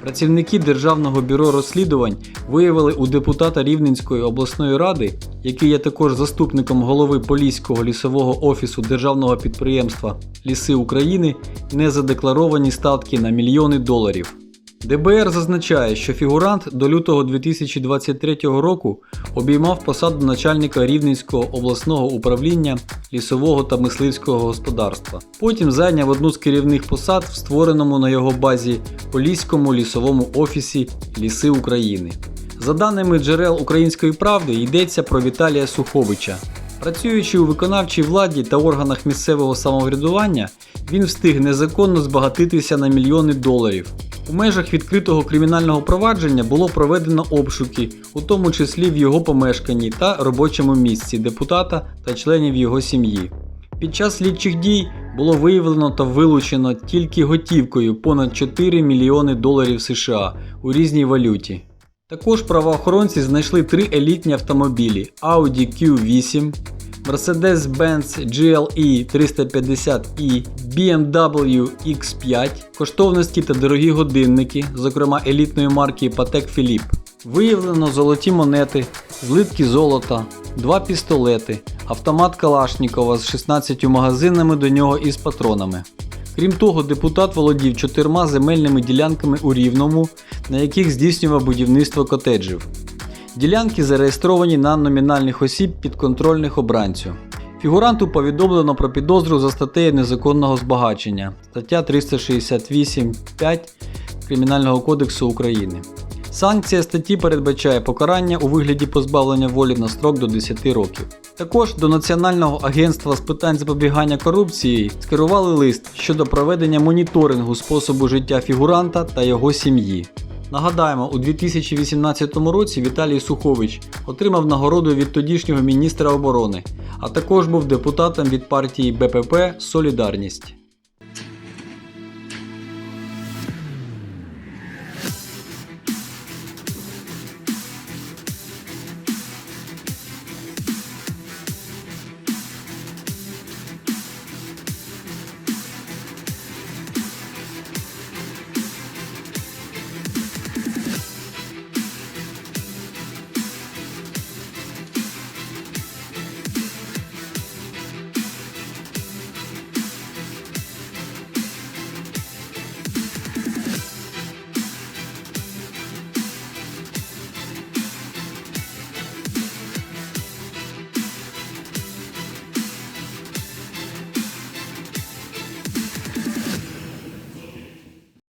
Працівники Державного бюро розслідувань виявили у депутата Рівненської обласної ради, який є також заступником голови Поліського лісового офісу державного підприємства Ліси України, незадекларовані статки на мільйони доларів. ДБР зазначає, що фігурант до лютого 2023 року обіймав посаду начальника Рівненського обласного управління лісового та мисливського господарства. Потім зайняв одну з керівних посад в створеному на його базі Поліському лісовому офісі Ліси України. За даними джерел Української правди, йдеться про Віталія Суховича. Працюючи у виконавчій владі та органах місцевого самоврядування, він встиг незаконно збагатитися на мільйони доларів. У межах відкритого кримінального провадження було проведено обшуки, у тому числі в його помешканні та робочому місці депутата та членів його сім'ї. Під час слідчих дій було виявлено та вилучено тільки готівкою понад 4 мільйони доларів США у різній валюті. Також правоохоронці знайшли три елітні автомобілі Audi Q8, Mercedes-Benz GLE 350i, BMW X5, коштовності та дорогі годинники, зокрема елітної марки Patek Philippe. Виявлено золоті монети, злитки золота, два пістолети, автомат Калашнікова з 16 магазинами до нього із патронами. Крім того, депутат володів чотирма земельними ділянками у Рівному, на яких здійснював будівництво котеджів. Ділянки зареєстровані на номінальних осіб підконтрольних обранцю. Фігуранту повідомлено про підозру за статтею незаконного збагачення, стаття 368.5 Кримінального кодексу України. Санкція статті передбачає покарання у вигляді позбавлення волі на строк до 10 років. Також до Національного агентства з питань запобігання корупції скерували лист щодо проведення моніторингу способу життя фігуранта та його сім'ї. Нагадаємо, у 2018 році Віталій Сухович отримав нагороду від тодішнього міністра оборони, а також був депутатом від партії БПП Солідарність.